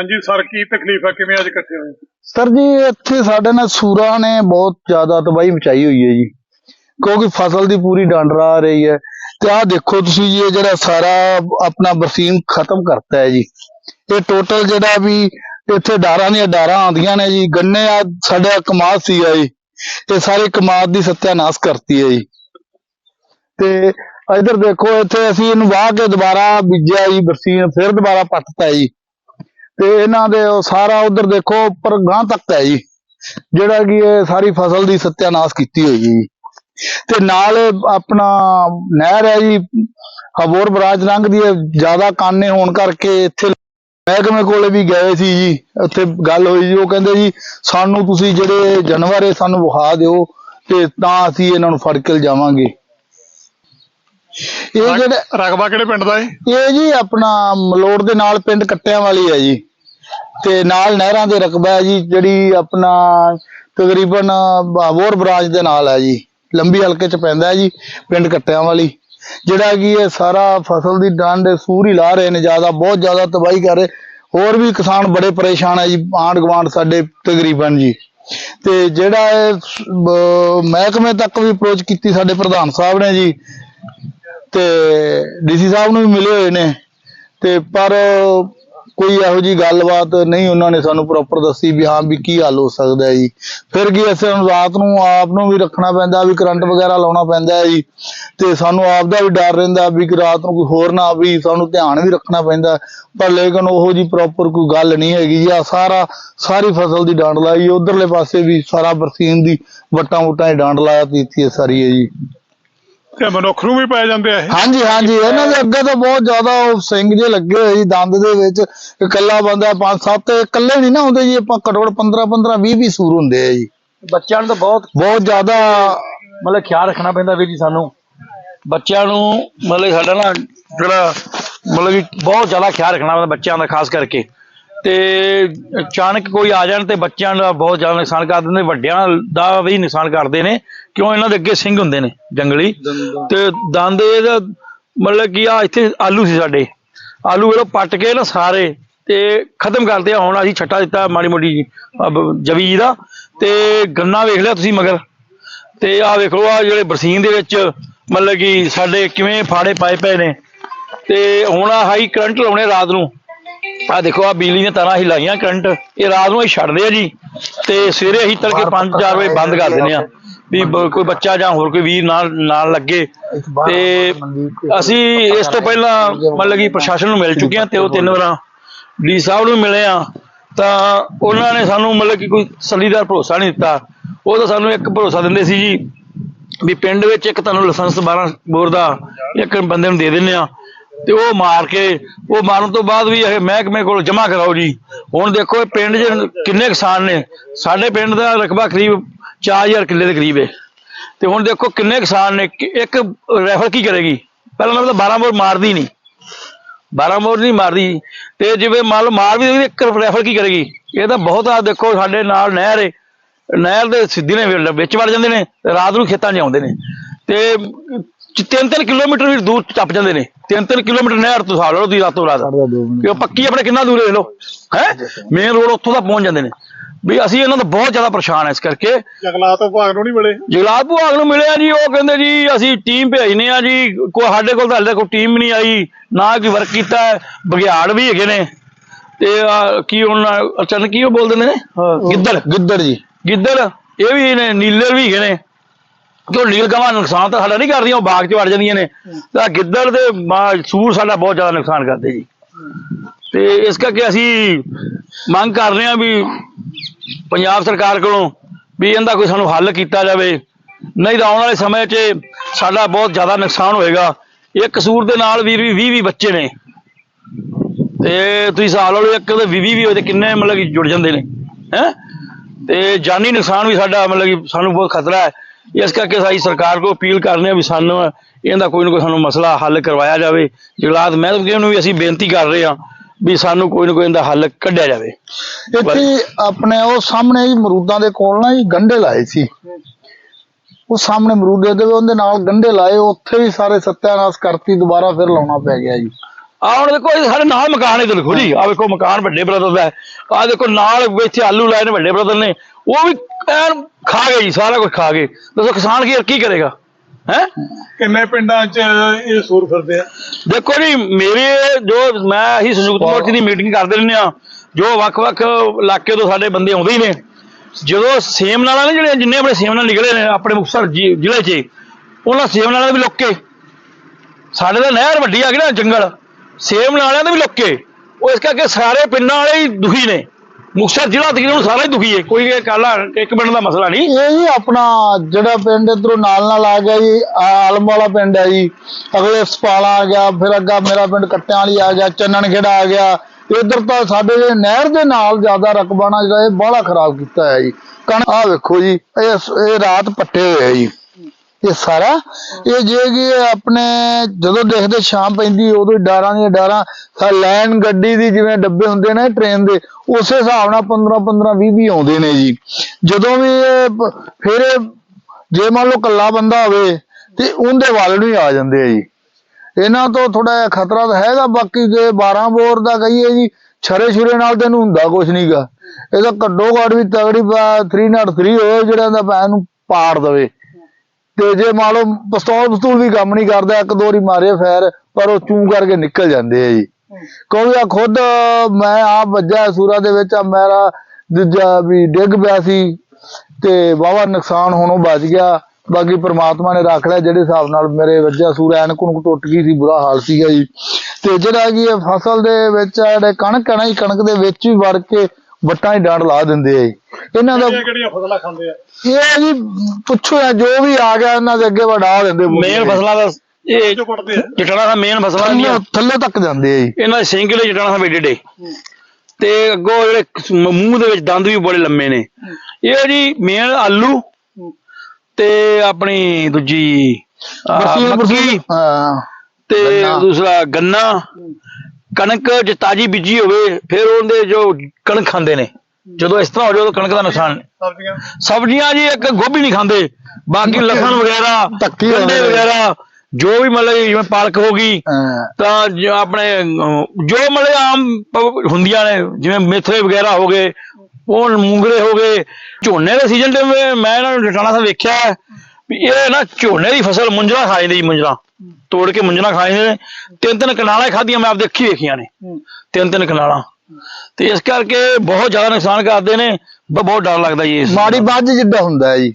ਹਾਂਜੀ, ਸਰ, ਕੀ ਤਕਲੀਫ ਹੈ ਕਿਵੇਂ ਅੱਜ ਇਕੱਠੇ ਹੋਏ? ਸਰ ਜੀ, ਇੱਥੇ ਸਾਡੇ ਨਾਲ ਸੂਰਾਂ ਨੇ ਬਹੁਤ ਜ਼ਿਆਦਾ ਤਬਾਹੀ ਮਚਾਈ ਹੋਈ ਹੈ ਜੀ। ਕਿਉਂਕਿ ਫਸਲ ਦੀ ਪੂਰੀ ਡਾਂਡਰਾ ਆ ਰਹੀ ਹੈ। ਤੇ ਆਹ ਦੇਖੋ ਤੁਸੀਂ ਇਹ ਜਿਹੜਾ ਸਾਰਾ ਆਪਣਾ ਬਰਸੀਮ ਖਤਮ ਕਰਤਾ ਹੈ ਜੀ। ਇਹ ਟੋਟਲ ਜਿਹੜਾ ਵੀ ਇੱਥੇ ਡਾਰਾਂ ਦੀਆਂ ਡਾਰਾਂ ਆਉਂਦੀਆਂ ਨੇ ਜੀ, ਗੰਨੇ ਆ, ਸਾਡਾ ਕਮਾਦ ਸੀ ਆ ਜੀ। ਇਹ ਸਾਰੇ ਕਮਾਦ ਦੀ ਸਤਿਆਨਾਸ ਕਰਤੀ ਹੈ ਜੀ। ਤੇ ਇਧਰ ਦੇਖੋ, ਇੱਥੇ ਅਸੀਂ ਇਹਨੂੰ ਵਾਹ ਕੇ ਦੁਬਾਰਾ ਬੀਜਿਆ ਜੀ ਬਰਸੀਨ ਫਿਰ ਦੁਬਾਰਾ ਪੱਟਤਾ ਜੀ। ਤੇ ਇਹਨਾਂ ਦੇ ਉਹ ਸਾਰਾ ਉਧਰ ਦੇਖੋ ਉੱਪਰ ਗਾਂ ਤੱਕ ਹੈ ਜੀ। ਜਿਹੜਾ ਕਿ ਇਹ ਸਾਰੀ ਫਸਲ ਦੀ ਸੱਤਿਆਨਾਸ਼ ਕੀਤੀ ਹੋਈ ਹੈ ਜੀ। ਤੇ ਨਾਲ ਇਹ ਆਪਣਾ ਨਹਿਰ ਹੈ ਜੀ ਹਬੋਰ ਬਰਾਜ ਰੰਗ ਦੀ ਇਹ ਜ਼ਿਆਦਾ ਕਾਨੇ ਹੋਣ ਕਰਕੇ ਇੱਥੇ ਮਹਿਕਮੇ ਕੋਲੇ ਵੀ ਗਏ ਸੀ ਜੀ। ਉੱਥੇ ਗੱਲ ਹੋਈ ਜੀ ਉਹ ਕਹਿੰਦੇ ਜੀ ਸਾਨੂੰ ਤੁਸੀਂ ਜਿਹੜੇ ਜਾਨਵਰ ਹੈ ਸਾਨੂੰ ਵਿਖਾ ਦਿਓ ਤੇ ਤਾਂ ਅਸੀਂ ਇਹਨਾਂ ਨੂੰ ਫੜ ਕੇ ਲਿਜਾਵਾਂਗੇ। ਇਹ ਜਿਹੜੇ ਰਕਬਾ ਕਿਹੜੇ ਪਿੰਡ ਦਾ ਹੈ? ਇਹ ਜੀ ਆਪਣਾ ਮਲੋੜ ਦੇ ਨਾਲ ਪਿੰਡ ਕੱਟਿਆਂ ਵਾਲੀ ਹੈ ਜੀ। ਤੇ ਨਾਲ ਨਹਿਰਾਂ ਦੇ ਰਕਬਾ ਹੈ ਜੀ, ਜਿਹੜੀ ਆਪਣਾ ਤਕਰੀਬਨ ਬਾਬੋਰ ਬਰਾਜ ਦੇ ਨਾਲ ਹੈ ਜੀ। ਲੰਬੀ ਹਲਕੇ ਚ ਪੈਂਦਾ ਹੈ ਜੀ, ਪਿੰਡ ਕੱਟਿਆਂ ਵਾਲੀ। ਜਿਹੜਾ ਕਿ ਇਹ ਸਾਰਾ ਫਸਲ ਦੀ ਡੰਡ, ਸੂਰ ਹੀ ਲਾ ਰਹੇ ਨੇ, ਜ਼ਿਆਦਾ, ਬਹੁਤ ਜ਼ਿਆਦਾ ਤਬਾਹੀ ਕਰ ਰਹੇ। ਹੋਰ ਵੀ ਕਿਸਾਨ ਬੜੇ ਪਰੇਸ਼ਾਨ ਹੈ ਜੀ, ਆਂਢ ਗੁਆਂਢ ਸਾਡੇ ਤਕਰੀਬਨ ਜੀ। ਤੇ ਜਿਹੜਾ ਇਹ ਮਹਿਕਮੇ ਤੱਕ ਵੀ ਅਪਰੋਚ ਕੀਤੀ ਸਾਡੇ ਪ੍ਰਧਾਨ ਸਾਹਿਬ ਨੇ ਜੀ, ਤੇ ਡੀਸੀ ਸਾਹਿਬ ਨੂੰ ਵੀ ਮਿਲੇ ਹੋਏ ਨੇ। ਤੇ ਪਰ ਕੋਈ ਇਹੋ ਜੀ ਗੱਲਬਾਤ ਨਹੀਂ ਉਹਨਾਂ ਨੇ ਸਾਨੂੰ ਪ੍ਰੋਪਰ ਦੱਸੀ ਵੀ ਹਾਂ ਵੀ ਕੀ ਹੱਲ ਹੋ ਸਕਦਾ ਹੈ ਜੀ। ਫਿਰ ਕੀ ਅਸੀਂ ਹੁਣ ਰਾਤ ਨੂੰ ਆਪ ਨੂੰ ਵੀ ਰੱਖਣਾ ਪੈਂਦਾ, ਵੀ ਕਰੰਟ ਵਗੈਰਾ ਲਾਉਣਾ ਪੈਂਦਾ ਹੈ ਜੀ। ਤੇ ਸਾਨੂੰ ਆਪ ਦਾ ਵੀ ਡਰ ਰਹਿੰਦਾ ਵੀ ਕਿ ਰਾਤ ਨੂੰ ਕੋਈ ਹੋਰ ਨਾ ਵੀ ਸਾਨੂੰ ਧਿਆਨ ਵੀ ਰੱਖਣਾ ਪੈਂਦਾ। ਪਰ ਲੇਕਿਨ ਉਹੋ ਜੀ ਪ੍ਰੋਪਰ ਕੋਈ ਗੱਲ ਨਹੀਂ ਹੈਗੀ ਜੀ। ਆ ਸਾਰਾ, ਸਾਰੀ ਫਸਲ ਦੀ ਡਾਂਡ ਲਾਈ, ਉਧਰਲੇ ਪਾਸੇ ਵੀ ਸਾਰਾ ਬਰਸੀਨ ਦੀ ਵੱਟਾਂ ਵੁੱਟਾਂ ਦੀ ਡਾਂਡ ਲਾਇਆ ਦਿੱਤੀ ਹੈ ਸਾਰੀ ਹੈ ਜੀ। ਤੇ ਮਨੁੱਖ ਨੂੰ ਵੀ ਪੈ ਜਾਂਦੇ ਆ ਇਹ। ਹਾਂਜੀ ਹਾਂਜੀ ਇਹਨਾਂ ਦੇ ਅੱਗੇ ਤਾਂ ਬਹੁਤ ਜ਼ਿਆਦਾ ਉਹ ਸਿੰਘ ਜੇ ਲੱਗੇ ਹੋਏ ਜੀ ਦੰਦ ਦੇ ਵਿੱਚ। ਇਕੱਲਾ ਬੰਦਾ ਪੰਜ ਸੱਤ ਇਕੱਲੇ ਨਹੀਂ ਨਾ ਹੁੰਦੇ ਜੀ ਆਪਾਂ ਘੱਟੋ ਘੱਟ 15 15 20 20 ਸੂਰ ਹੁੰਦੇ ਆ ਜੀ। ਬੱਚਿਆਂ ਨੂੰ ਤਾਂ ਬਹੁਤ ਬਹੁਤ ਜ਼ਿਆਦਾ ਮਤਲਬ ਖਿਆਲ ਰੱਖਣਾ ਪੈਂਦਾ ਵੀਰ ਜੀ ਸਾਨੂੰ। ਬੱਚਿਆਂ ਨੂੰ ਮਤਲਬ ਸਾਡਾ ਨਾ ਜਿਹੜਾ ਮਤਲਬ ਬਹੁਤ ਜ਼ਿਆਦਾ ਖਿਆਲ ਰੱਖਣਾ ਪੈਂਦਾ ਬੱਚਿਆਂ ਦਾ ਖਾਸ ਕਰਕੇ। ਤੇ ਅਚਾਨਕ ਕੋਈ ਆ ਜਾਣ ਤੇ ਬੱਚਿਆਂ ਦਾ ਬਹੁਤ ਜ਼ਿਆਦਾ ਨੁਕਸਾਨ ਕਰ ਦਿੰਦੇ, ਵੱਡਿਆਂ ਦਾ ਵੀ ਨੁਕਸਾਨ ਕਰਦੇ ਨੇ। ਕਿਉਂ ਇਹਨਾਂ ਦੇ ਅੱਗੇ ਸਿੰਘ ਹੁੰਦੇ ਨੇ ਜੰਗਲੀ? ਤੇ ਦੰਦ ਇਹਦਾ ਮਤਲਬ ਕਿ ਆ ਇੱਥੇ ਆਲੂ ਸੀ ਸਾਡੇ। ਆਲੂ ਇਹਨੂੰ ਪੱਟ ਕੇ ਨਾ ਸਾਰੇ ਤੇ ਖਤਮ ਕਰਦੇ ਆ ਹੁਣ ਅਸੀਂ ਛੱਟਾ ਦਿੱਤਾ ਮਾੜੀ ਮੋਟੀ ਜਵੀ ਦਾ। ਤੇ ਗੰਨਾ ਵੇਖ ਲਿਆ ਤੁਸੀਂ ਮਗਰ? ਤੇ ਆਹ ਵੇਖੋ ਆ ਜਿਹੜੇ ਬਰਸੀਨ ਦੇ ਵਿੱਚ ਮਤਲਬ ਕਿ ਸਾਡੇ ਕਿਵੇਂ ਫਾੜੇ ਪਾਏ ਪਏ ਨੇ। ਤੇ ਹੁਣ ਆ ਹਾਈ ਕਰੰਟ ਲਾਉਣੇ ਰਾਤ ਨੂੰ। ਆ ਦੇਖੋ ਆ ਬਿਜਲੀ ਦੀਆਂ ਤਾਰਾਂ ਅਸੀਂ ਲਾਈਆਂ ਕਰੰਟ। ਇਹ ਰਾਤ ਨੂੰ ਅਸੀਂ ਛੱਡਦੇ ਆ ਜੀ। ਤੇ ਸਵੇਰੇ ਅਸੀਂ ਤੜਕੇ 5-4 ਵਜੇ ਬੰਦ ਕਰ ਦਿੰਦੇ ਆ। ਵੀ ਬ- ਕੋਈ ਬੱਚਾ ਜਾਂ ਹੋਰ ਕੋਈ ਵੀਰ ਨਾਲ ਨਾਲ ਲੱਗੇ। ਤੇ ਅਸੀਂ ਇਸ ਤੋਂ ਪਹਿਲਾਂ ਮਤਲਬ ਕਿ ਪ੍ਰਸ਼ਾਸਨ ਨੂੰ ਮਿਲ ਚੁੱਕੇ ਆ ਤੇ ਉਹ ਤਿੰਨ ਵਾਰਾਂ ਡੀ ਸਾਹਿਬ ਨੂੰ ਮਿਲੇ ਆ ਤਾਂ ਉਹਨਾਂ ਨੇ ਸਾਨੂੰ ਮਤਲਬ ਕਿ ਕੋਈ ਸਲੀਦਾਰ ਭਰੋਸਾ ਨਹੀਂ ਦਿੱਤਾ। ਉਹ ਤਾਂ ਸਾਨੂੰ ਇੱਕ ਭਰੋਸਾ ਦਿੰਦੇ ਸੀ ਜੀ ਵੀ ਪਿੰਡ ਵਿੱਚ ਇੱਕ ਤੁਹਾਨੂੰ ਲਾਇਸੈਂਸ 12 ਬੋਰ ਦਾ ਇੱਕ ਬੰਦੇ ਨੂੰ ਦੇ ਦਿੰਨੇ ਆ ਤੇ ਉਹ ਮਾਰ ਕੇ, ਉਹ ਮਾਰਨ ਤੋਂ ਬਾਅਦ ਵੀ ਇਹ ਮਹਿਕਮੇ ਕੋਲ ਜਮ੍ਹਾਂ ਕਰਾਓ ਜੀ। ਹੁਣ ਦੇਖੋ ਇਹ ਪਿੰਡ 'ਚ ਕਿੰਨੇ ਕਿਸਾਨ ਨੇ। ਸਾਡੇ ਪਿੰਡ ਦਾ ਰਕਬਾ ਕਰੀਬ 4000 ਕਿੱਲੇ ਦੇ ਕਰੀਬ ਹੈ ਤੇ ਹੁਣ ਦੇਖੋ ਕਿੰਨੇ ਕਿਸਾਨ ਨੇ ਇੱਕ ਰੈਫਰ ਕੀ ਕਰੇਗੀ? ਪਹਿਲਾਂ ਤਾਂ 12 ਬੋਰ ਮਾਰਦੀ ਨਹੀਂ। 12 ਬੋਰ ਨਹੀਂ ਮਾਰਦੀ। ਤੇ ਜਿਵੇਂ ਮੰਨ ਲਓ ਮਾਰ ਵੀ ਦੇਗੀ, ਇੱਕ ਰੈਫਰ ਕੀ ਕਰੇਗੀ? ਇਹ ਤਾਂ ਬਹੁਤ ਆ, ਦੇਖੋ ਸਾਡੇ ਨਾਲ ਨਹਿਰ ਹੈ ਨਹਿਰ ਦੇ ਸਿੱਧੀ ਨੇ, ਵਿੱਚ- ਵੜ ਜਾਂਦੇ ਨੇ, ਰਾਤ ਨੂੰ ਖੇਤਾਂ 'ਚ ਆਉਂਦੇ ਨੇ। ਤੇ 3-3 ਕਿਲੋਮੀਟਰ ਵੀ ਦੂਰ ਟੱਪ ਜਾਂਦੇ ਨੇ। 3-3 ਕਿਲੋਮੀਟਰ ਨਹਿਰ ਤੋਂ ਹਿਸਾਬ ਲਾ ਲਓ ਰਾਤੋਂ। ਰਾਤ ਕਿ ਉਹ ਪੱਕੀ ਆਪਣੇ ਕਿੰਨਾ ਦੂਰ ਦੇਖ ਲਓ। ਹੈ? ਮੇਨ ਰੋਡ ਉੱਥੋਂ ਦਾ ਪਹੁੰਚ ਜਾਂਦੇ ਨੇ। ਵੀ ਅਸੀਂ ਇਹਨਾਂ ਤੋਂ ਬਹੁਤ ਜ਼ਿਆਦਾ ਪਰੇਸ਼ਾਨ ਆ ਇਸ ਕਰਕੇ। ਜੰਗਲਾਤ ਵਿਭਾਗ ਨੂੰ ਨਹੀਂ ਮਿਲੇ? ਜਗਲਾਤ ਵਿਭਾਗ ਨੂੰ ਮਿਲਿਆ ਜੀ ਉਹ ਕਹਿੰਦੇ ਜੀ ਅਸੀਂ ਟੀਮ ਭੇਜਨੇ ਆ ਜੀ। ਕੋਈ ਸਾਡੇ ਕੋਲ ਤਾਂ ਹਾਲੇ ਕੋਈ ਟੀਮ ਨਹੀਂ ਆਈ। ਨਾ ਕੋਈ ਵਰਕ ਕੀਤਾ ਹੈ। ਬਘਿਆੜ ਵੀ ਹੈਗੇ ਨੇ। ਤੇ ਕੀ ਉਹਨਾਂ ਅਚਾਨਕ ਕੀ ਉਹ ਬੋਲਦੇ ਨੇ? ਗਿੱਦੜ। ਗਿੱਦੜ ਜੀ। ਗਿੱਦੜ। ਇਹ ਵੀ ਨੇ ਨੀਲਰ ਵੀ ਹੈਗੇ ਨੇ। ਕਿਉਂ ਨੀਲ ਗਾਵਾਂ ਨੁਕਸਾਨ ਤਾਂ ਸਾਡਾ ਨਹੀਂ ਕਰਦੀਆਂ, ਉਹ ਬਾਗ 'ਚ ਵੜ ਜਾਂਦੀਆਂ ਨੇ। ਤਾਂ ਗਿੱਦੜ ਦੇ ਸੂਰ ਸਾਡਾ ਬਹੁਤ ਜ਼ਿਆਦਾ ਨੁਕਸਾਨ ਕਰਦੇ ਜੀ। ਤੇ ਇਸ ਕਰਕੇ ਅਸੀਂ ਮੰਗ ਕਰ ਰਹੇ ਹਾਂ ਵੀ ਪੰਜਾਬ ਸਰਕਾਰ ਕੋਲੋਂ ਵੀ ਇਹਦਾ ਕੋਈ ਸਾਨੂੰ ਹੱਲ ਕੀਤਾ ਜਾਵੇ। ਨਹੀਂ ਤਾਂ ਆਉਣ ਵਾਲੇ ਸਮੇਂ 'ਚ ਸਾਡਾ ਬਹੁਤ ਜ਼ਿਆਦਾ ਨੁਕਸਾਨ ਹੋਏਗਾ। ਇੱਕ ਸੂਰ ਦੇ ਨਾਲ ਵੀਰ ਵੀ 20 20 ਬੱਚੇ ਨੇ। ਤੇ ਤੁਸੀਂ ਸਾਲ ਲਾ ਲਓ ਇੱਕ ਦੇ 20 ਵੀ ਹੋਏ ਕਿੰਨੇ ਮਤਲਬ ਕਿ ਜੁੜ ਜਾਂਦੇ ਨੇ। ਹੈ? ਤੇ ਜਾਨੀ ਨੁਕਸਾਨ ਵੀ ਸਾਡਾ ਮਤਲਬ ਕਿ ਸਾਨੂੰ ਬਹੁਤ ਖਤਰਾ ਹੈ। ਇਸ ਕਰਕੇ ਅਸੀਂ ਸਰਕਾਰ ਕੋਲ ਅਪੀਲ ਕਰਨੇ ਆ ਵੀ ਸਾਨੂੰ ਇਹਦਾ ਕੋਈ ਨਾ ਕੋਈ ਸਾਨੂੰ ਮਸਲਾ ਹੱਲ ਕਰਵਾਇਆ ਜਾਵੇ। ਜਗਲਾਤ ਮਹਿਕਮੇ ਨੂੰ ਵੀ ਅਸੀਂ ਬੇਨਤੀ ਕਰ ਰਹੇ ਹਾਂ ਵੀ ਸਾਨੂੰ ਕੋਈ ਨਾ ਕੋਈ ਇਹਦਾ ਹੱਲ ਕੱਢਿਆ ਜਾਵੇ। ਇੱਥੇ ਆਪਣੇ ਉਹ ਸਾਹਮਣੇ ਜੀ ਮਰੂਦਾਂ ਦੇ ਕੋਲ ਨਾ ਜੀ ਗੰਡੇ ਲਾਏ ਸੀ। ਉਹ ਸਾਹਮਣੇ ਮਰੂਦੇ ਦੇ ਉਹਦੇ ਨਾਲ ਗੰਡੇ ਲਾਏ ਉੱਥੇ ਵੀ ਸਾਰੇ ਸੱਤਿਆਨਾਸ਼ ਕਰਤੀ ਦੁਬਾਰਾ ਫਿਰ ਲਾਉਣਾ ਪੈ ਗਿਆ ਜੀ। ਆ ਹੁਣ ਦੇਖੋ ਇਹ ਸਾਡੇ ਨਾਲ ਮਕਾਨ ਇਹ ਦੇਖੋ ਜੀ। ਆ ਵੇਖੋ ਮਕਾਨ ਵੱਡੇ ਬ੍ਰਦਰ ਦਾ ਆ ਦੇਖੋ ਨਾਲ ਇੱਥੇ ਆਲੂ ਲਾਏ ਨੇ ਵੱਡੇ ਬ੍ਰਦਰ ਨੇ। ਉਹ ਵੀ ਐਨ ਖਾ ਗਏ ਜੀ ਸਾਰਾ ਕੁਝ ਖਾ ਗਏ। ਦੱਸੋ ਕਿਸਾਨ ਕੀ ਕੀ ਕਰੇਗਾ? ਹੈ? ਕਿੰਨੇ ਪਿੰਡਾਂ 'ਚ ਇਹ ਸੂਰ ਫਿਰਦੇ ਆ? ਦੇਖੋ ਜੀ ਮੇਰੇ ਜੋ ਮੈਂ ਅਸੀਂ ਸੰਯੁਕਤ ਮੋਰਚੇ ਦੀ ਮੀਟਿੰਗ ਕਰਦੇ ਰਹਿੰਦੇ ਆ ਜੋ ਵੱਖ-ਵੱਖ ਇਲਾਕੇ ਤੋਂ ਸਾਡੇ ਬੰਦੇ ਆਉਂਦੇ ਹੀ ਨੇ। ਜਦੋਂ ਸੇਮ ਨਾਲਾਂ ਨੇ ਜਿਹੜੇ ਜਿੰਨੇ ਆਪਣੇ ਸੇਮ ਨਾਲ ਨਿਕਲੇ ਨੇ ਆਪਣੇ ਮੁਕਤਸਰ ਜ਼ਿ- ਜ਼ਿਲ੍ਹੇ 'ਚ ਉਹਨਾਂ ਸੇਮ ਨਾਲਾਂ ਦੇ ਵੀ ਲੁੱਕੇ ਸਾਡੇ ਤਾਂ ਨਹਿਰ ਵੱਡੀ ਆ ਗਈ ਨਾ ਜੰਗਲ। ਸੇਮ ਨਾਲਿਆਂ ਦੇ ਵੀ ਲੁੱਕੇ ਉਹ ਇਸ ਕਰਕੇ ਸਾਰੇ ਪਿੰਡਾਂ ਵਾਲੇ ਹੀ ਦੁਖੀ ਨੇ। ਮੁਕਤਸਰ ਜ਼ਿਲ੍ਹਾ ਤਕਰੀਬਨ ਸਾਰਾ ਹੀ ਦੁਖੀ ਹੈ। ਕੋਈ ਇਹ ਕਾਲਾ ਇੱਕ ਪਿੰਡ ਦਾ ਮਸਲਾ ਨਹੀਂ। ਇਹ ਜੀ ਆਪਣਾ ਜਿਹੜਾ ਪਿੰਡ ਇਧਰੋਂ ਨਾਲ ਨਾਲ ਆ ਗਿਆ ਜੀ ਆਲਮ ਵਾਲਾ ਪਿੰਡ ਹੈ ਜੀ। ਅਗਲੇ ਸਪਾਲਾ ਆ ਗਿਆ, ਫਿਰ ਅੱਗਾ ਮੇਰਾ ਪਿੰਡ ਕੱਟਿਆਂ ਵਾਲੀ ਆ ਗਿਆ ਚੰਨਣ ਖੇੜਾ ਆ ਗਿਆ। ਇਧਰ ਤਾਂ ਸਾਡੇ ਜੇ ਨਹਿਰ ਦੇ ਨਾਲ ਜ਼ਿਆਦਾ ਰਕਬਾਣਾ ਜਿਹੜਾ ਇਹ ਬਾਹਲਾ ਖਰਾਬ ਕੀਤਾ ਹੈ ਜੀ। ਕਣ ਆ ਵੇਖੋ ਜੀ, ਇਹ ਇਹ ਰਾਤ ਪੱਟੇ ਹੋਏ ਹੈ ਜੀ। ਇਹ ਸਾਰਾ। ਇਹ ਜੇ ਕਿ ਆਪਣੇ ਜਦੋਂ ਦੇਖਦੇ ਸ਼ਾਮ ਪੈਂਦੀ, ਉਦੋਂ ਡਾਰਾਂ ਦੀਆਂ ਡਾਰਾਂ ਸਾ ਲਾਈਨ ਗੱਡੀ ਦੀ ਜਿਵੇਂ ਡੱਬੇ ਹੁੰਦੇ ਨੇ ਟ੍ਰੇਨ ਦੇ, ਉਸੇ ਹਿਸਾਬ ਨਾਲ 15 15 20 20 ਆਉਂਦੇ ਨੇ ਜੀ। ਜਦੋਂ ਵੀ ਇਹ ਫਿਰ ਜੇ ਮੰਨ ਲਓ ਕੱਲਾ ਬੰਦਾ ਹੋਵੇ, ਤੇ ਉਹਦੇ ਵੱਲ ਨੂੰ ਆ ਜਾਂਦੇ ਆ ਜੀ। ਇਹਨਾਂ ਤੋਂ ਥੋੜਾ ਜਿਹਾ ਖਤਰਾ ਤਾਂ ਹੈਗਾ, ਬਾਕੀ ਜੇ 12 ਬੋਰ ਦਾ ਕਹੀਏ ਜੀ, ਛਰੇ ਛੁਰੇ ਨਾਲ ਤੈਨੂੰ ਹੁੰਦਾ ਕੁਝ ਨਹੀਂਗਾ ਇਹਦਾ ਘੱਟੋ ਘੱਟ ਵੀ ਤਗੜੀ 303 ਹੋਏ ਜਿਹੜਾ ਦਾ ਭੈਣ ਨੂੰ ਪਾੜ ਦਵੇ। ਤੇ ਜੇ ਮੰਨ ਲਓ ਪਿਸਤੌਲ ਪਸਤੂਲ ਵੀ ਕੰਮ ਨਹੀਂ ਕਰਦਾ ਇੱਕ ਦੋ ਵਾਰੀ ਮਾਰੇ ਫੈਰ ਪਰ ਉਹ ਚੂੰ ਕਰਕੇ ਨਿਕਲ ਜਾਂਦੇ ਆ ਜੀ। ਕਿਉਂਕਿ ਆ ਖੁਦ ਮੈਂ ਆਪ ਵੱਜਾ ਸੂਰਾ ਦੇ ਵਿੱਚ ਆ ਮੇਰਾ ਦੂਜਾ ਵੀ ਡਿੱਗ ਪਿਆ ਸੀ ਤੇ ਵਾਵਾ ਨੁਕਸਾਨ ਹੋਣੋਂ ਬਚ ਗਿਆ। ਬਾਕੀ ਪ੍ਰਮਾਤਮਾ ਨੇ ਰੱਖ ਲਿਆ ਜਿਹੜੇ ਹਿਸਾਬ ਨਾਲ ਮੇਰੇ ਵੱਜਾ ਸੂਰਾ ਐਨਕ ਨੂੰ ਟੁੱਟ ਗਈ ਸੀ ਬੁਰਾ ਹਾਲ ਸੀਗਾ ਜੀ। ਤੇ ਜਿਹੜਾ ਕਿ ਇਹ ਫਸਲ ਦੇ ਵਿੱਚ ਆ ਜਿਹੜੇ ਕਣਕ ਹੈ ਨਾ ਜੀ ਕਣਕ ਦੇ ਵਿੱਚ ਵੀ ਵੜ ਕੇ ਵੱਟਾਂ ਹੀ ਡਾਂਡ ਲਾ ਦਿੰਦੇ ਆ ਜੀ। ਇਹਨਾਂ ਦਾ ਕਿਹੜੀਆਂ ਕਿਹੜੀਆਂ ਫਸਲਾਂ ਖਾਂਦੇ ਆ? ਇਹ ਜੀ ਪੁੱਛੋ ਨਾ ਜੋ ਵੀ ਆ ਗਿਆ ਇਹਨਾਂ ਦੇ ਅੱਗੇ ਵਡਾ ਦਿੰਦੇ ਮੇਨ ਫਸਲਾਂ ਦਾ ਇਹ ਜੋ ਕੁੱਟਦੇ ਆ? ਜਟਣਾ ਦਾ ਮੇਨ ਫਸਲਾਂ ਥੱਲੇ ਥੱਲੇ ਤੱਕ ਜਾਂਦੇ ਆ ਜੀ। ਇਹਨਾਂ ਦੇ ਸਿੰਘ ਜਟਾਣਾ ਸਾਹਿਬ ਏਡੇ ਏਡੇ। ਤੇ ਅੱਗੋਂ ਜਿਹੜੇ ਮ- ਮੂੰਹ ਦੇ ਵਿੱਚ ਦੰਦ ਵੀ ਬੜੇ ਲੰਮੇ ਨੇ। ਇਹ ਜੀ ਮੇਨ ਆਲੂ ਤੇ ਆਪਣੀ ਦੂਜੀ ਆਹ, ਬਰਸੀਨ ਮੱਕੀ ਬਰਸੀਨ ਹਾਂ। ਤੇ ਗੰਨਾ। ਦੂਸਰਾ ਗੰਨਾ ਕਣਕ ਜੇ ਤਾਜੀ ਬੀਜੀ ਹੋਵੇ ਫਿਰ ਉਹਦੇ ਜੋ ਕਣਕ ਖਾਂਦੇ ਨੇ। ਜਦੋਂ ਇਸ ਤਰ੍ਹਾਂ ਹੋ ਜਾਵੇ ਕਣਕ ਦਾ ਨੁਕਸਾਨ ਸਬਜ਼ੀਆਂ? ਸਬਜ਼ੀਆਂ ਜੀ ਇੱਕ ਗੋਭੀ ਨਹੀਂ ਖਾਂਦੇ। ਬਾਕੀ ਲਸਣ ਵਗੈਰਾ ਧੱਕੀ। ਵਗੈਰਾ ਜੋ ਵੀ ਮਤਲਬ ਜਿਵੇਂ ਪਾਲਕ ਹੋ ਗਈ। ਤਾਂ ਜੋ ਆਪਣੇ ਜੋ ਮਤਲਬ ਆਮ ਹੁੰਦੀਆਂ ਨੇ ਜਿਵੇਂ ਮੇਥਰੇ ਵਗੈਰਾ ਹੋ ਗਏ ਉਹ ਮੂੰਗਰੇ ਹੋ ਗਏ ਝੋਨੇ ਦੇ ਸੀਜ਼ਨ ਤੇ ਮੈਂ ਮੈਂ ਇਹਨਾਂ ਨੂੰ ਜਟਾਣਾ ਸਾਹਿਬ ਵੇਖਿਆ ਇਹ ਨਾ ਝੋਨੇ ਦੀ ਫਸਲ ਮੁੰਜਰਾ ਖਾ ਜਾਂਦੇ ਮੁੰਜਰਾ ਤੋੜ ਕੇ ਮੁੰਜਰਾ ਖਾ ਜਾਂਦੇ ਨੇ। ਤਿੰਨ ਤਿੰਨ ਕਨਾਲਾਂ ਹੀ ਖਾਧੀਆਂ ਮੈਂ ਆਪ ਦੇਖੀ ਵੇਖੀਆਂ ਨੇ। ਤਿੰਨ ਤਿੰਨ ਕਨਾਲਾਂ। ਤੇ ਇਸ ਕਰਕੇ ਬਹੁਤ ਜ਼ਿਆਦਾ ਨੁਕਸਾਨ ਕਰਦੇ ਨੇ। ਬ- ਬਹੁਤ ਡਰ ਲੱਗਦਾ ਜੀ ਇਸ ਮਾੜੀ ਬਾਝ ਜਿੱਡਾ ਹੁੰਦਾ ਹੈ ਜੀ।